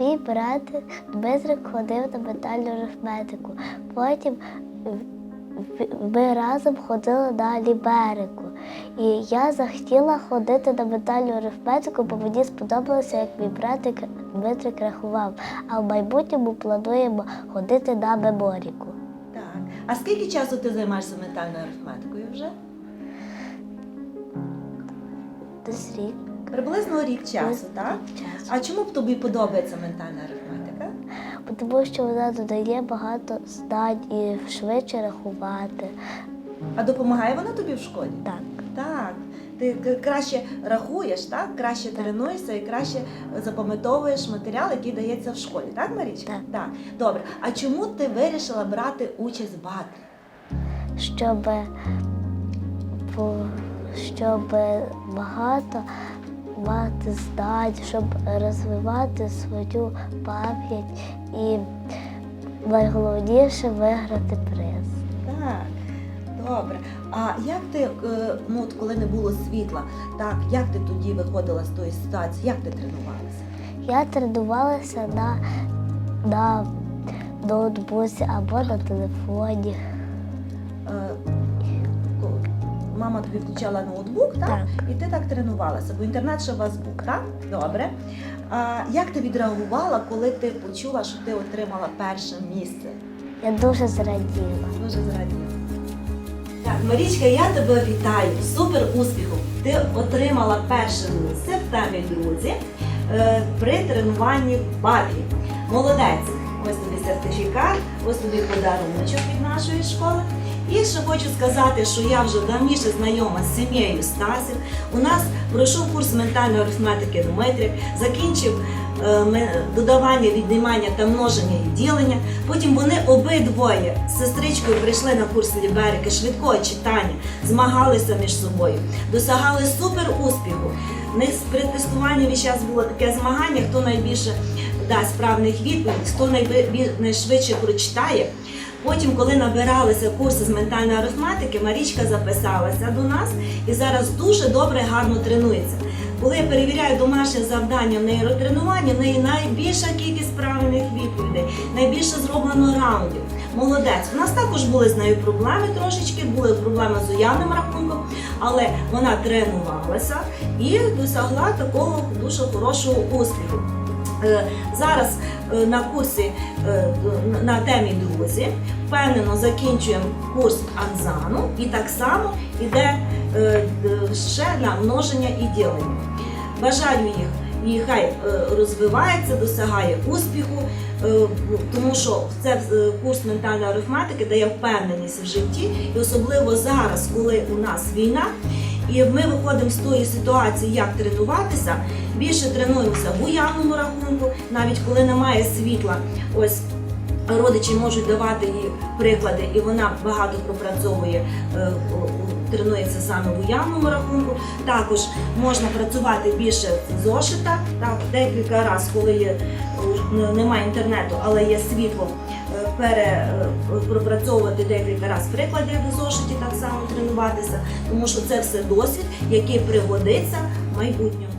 Мій брат Дмитрик ходив на ментальну арифметику. Потім ми разом ходили на ліберику. І я захотіла ходити на ментальну арифметику, бо мені сподобалося, як мій братик Дмитрик рахував. А в майбутньому плануємо ходити на меморіку. Так. А скільки часу ти займаєшся ментальною арифметикою вже? Десь рік. Приблизно рік часу, так? А чому б тобі подобається ментальна арифметика? Тому що вона додає багато знань і швидше рахувати. А допомагає вона тобі в школі? Так. Так. Ти краще рахуєш, так? Краще тренуєшся і краще запам'ятовуєш матеріал, який дається в школі, так, Марічка? Так. так. Добре. А чому ти вирішила брати участь в батлі? щоб, щоб багато мати знань, щоб розвивати свою пам'ять і найголовніше виграти приз. Так. Добре. А як ти, е, ну от коли не було світла, так, як ти тоді виходила з тої ситуації? Як ти тренувалася? Я тренувалася на, на ноутбуці або на телефоні. Мама тобі включала ноутбук, так? Так. І ти так тренувалася, бо інтернет ще у вас був, так? Добре. А як ти відреагувала, коли ти почула, що ти отримала перше місце? Я дуже зраділа. Дуже зраділа. Так, Марічка, я тебе вітаю. Супер успіху! Ти отримала перше місце в темі друзі е, при тренуванні в батлі. Молодець! Ось тобі сертифікат, ось тобі подаруночок від нашої школи. І ще хочу сказати, що я вже давніше знайома з сім'єю Стасів. У нас пройшов курс ментальної арифметики Дмитрик, закінчив е, додавання, віднімання та множення і ділення. Потім вони обидвоє з сестричкою прийшли на курс ліберики швидкого читання, змагалися між собою, досягали супер успіху. При тестуванні весь час було таке змагання, хто найбільше дасть правних відповідей, хто найшвидше прочитає. Потім, коли набиралися курси з ментальної арифметики, Марічка записалася до нас і зараз дуже добре, гарно тренується. Коли я перевіряю домашнє завдання в нейротренування, в неї найбільша кількість правильних відповідей, найбільше зроблено раундів. Молодець. У нас також були з нею проблеми трошечки, були проблеми з уявним рахунком, але вона тренувалася і досягла такого дуже хорошого успіху. Е, Зараз е, на курсі е, на темі друзі впевнено закінчуємо курс Анзану і так само йде ще на множення і ділення. Бажаю їх і хай розвивається, досягає успіху, тому що це курс ментальної арифметики дає впевненість в житті, і особливо зараз, коли у нас війна. І ми виходимо з тої ситуації, як тренуватися. Більше тренуємося в уявному рахунку, навіть коли немає світла. Ось родичі можуть давати їй приклади, і вона багато пропрацьовує, е, тренується саме в уявному рахунку. Також можна працювати більше в зошитах. Так, декілька разів, коли є е, немає інтернету, але є світло. Пропрацьовувати декілька разів прикладів в зошиті, так само тренуватися, тому що це все досвід, який пригодиться в майбутньому.